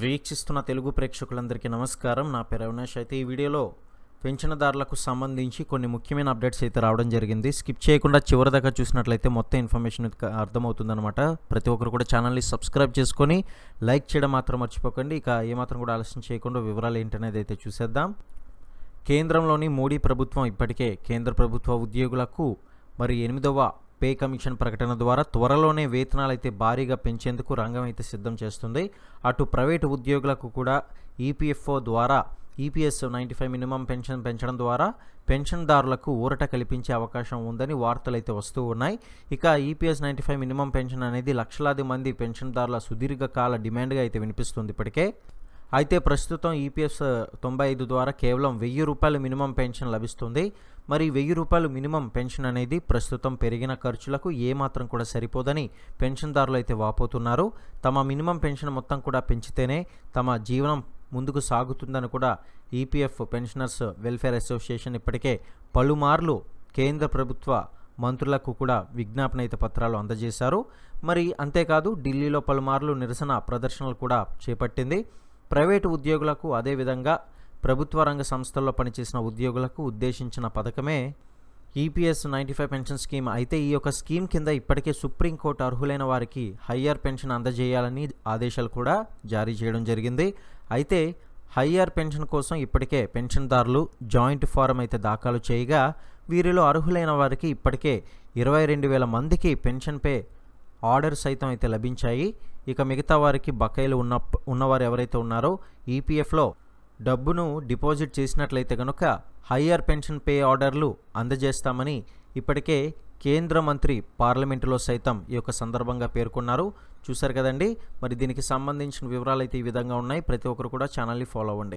వీక్షిస్తున్న తెలుగు ప్రేక్షకులందరికీ నమస్కారం. నా పేరు అవినాష్. అయితే ఈ వీడియోలో పెన్షన్దారులకు సంబంధించి కొన్ని ముఖ్యమైన అప్డేట్స్ అయితే రావడం జరిగింది. స్కిప్ చేయకుండా చివరి దాకా చూసినట్లయితే మొత్తం ఇన్ఫర్మేషన్ అర్థమవుతుందనమాట ప్రతి ఒక్కరు కూడా ఛానల్ని సబ్స్క్రైబ్ చేసుకొని లైక్ చేయడం మాత్రం మర్చిపోకండి. ఇక ఏమాత్రం కూడా ఆలస్యం చేయకుండా వివరాలు ఏంటనేది అయితే చూసేద్దాం. కేంద్రంలోని మోడీ ప్రభుత్వం ఇప్పటికే కేంద్ర ప్రభుత్వ ఉద్యోగులకు మరి ఎనిమిదవ పే కమిషన్ ప్రకటన ద్వారా త్వరలోనే వేతనాలు అయితే భారీగా పెంచేందుకు రంగం అయితే సిద్ధం చేస్తుంది. అటు ప్రైవేటు ఉద్యోగులకు కూడా ఈపీఎఫ్ఓ ద్వారా EPS ninety five minimum pension పెంచడం ద్వారా పెన్షన్దారులకు ఊరట కల్పించే అవకాశం ఉందని వార్తలు అయితే వస్తూ ఉన్నాయి. ఇక EPS ninety five minimum pension అనేది లక్షలాది మంది పెన్షన్దారుల సుదీర్ఘకాల డిమాండ్గా అయితే వినిపిస్తుంది ఇప్పటికే. అయితే ప్రస్తుతం ఈపీఎస్ తొంభై ఐదు ద్వారా కేవలం వెయ్యి రూపాయలు మినిమం పెన్షన్ లభిస్తుంది. మరి వెయ్యి రూపాయలు మినిమం పెన్షన్ అనేది ప్రస్తుతం పెరిగిన ఖర్చులకు ఏమాత్రం కూడా సరిపోదని పెన్షన్దారులు అయితే వాపోతున్నారు. తమ మినిమం పెన్షన్ మొత్తం కూడా పెంచితేనే తమ జీవనం ముందుకు సాగుతుందని కూడా ఈపీఎఫ్ పెన్షనర్స్ వెల్ఫేర్ అసోసియేషన్ ఇప్పటికే పలుమార్లు కేంద్ర ప్రభుత్వ మంత్రులకు కూడా విజ్ఞాపన అయితే పత్రాలు అందజేశారు. మరి అంతేకాదు ఢిల్లీలో పలుమార్లు నిరసన ప్రదర్శనలు కూడా చేపట్టింది. ప్రైవేటు ఉద్యోగులకు అదేవిధంగా ప్రభుత్వ రంగ సంస్థల్లో పనిచేసిన ఉద్యోగులకు ఉద్దేశించిన పథకమే EPS ninety five pension scheme. అయితే ఈ యొక్క స్కీమ్ కింద ఇప్పటికే సుప్రీంకోర్టు అర్హులైన వారికి హయ్యర్ పెన్షన్ అందజేయాలని ఆదేశాలు కూడా జారీ చేయడం జరిగింది. అయితే హయ్యర్ పెన్షన్ కోసం ఇప్పటికే పెన్షన్దారులు జాయింట్ ఫారం అయితే దాఖలు చేయగా వీరిలో అర్హులైన వారికి ఇప్పటికే ఇరవై రెండు వేల మందికి పెన్షన్ పే ఆర్డర్ సైతం అయితే లభించాయి. ఇక మిగతా వారికి బకాయిలు ఉన్న ఉన్నవారు ఎవరైతే ఉన్నారో ఈపీఎఫ్లో డబ్బును డిపాజిట్ చేసినట్లయితే కనుక హయ్యర్ పెన్షన్ పే ఆర్డర్లు అందజేస్తామని ఇప్పటికే కేంద్ర మంత్రి పార్లమెంటులో సైతం ఈ యొక్క సందర్భంగా పేర్కొన్నారు. చూశారు కదండి? మరి దీనికి సంబంధించిన వివరాలు అయితే ఈ విధంగా ఉన్నాయి. ప్రతి ఒక్కరు కూడా ఛానల్ని ఫాలో అవ్వండి.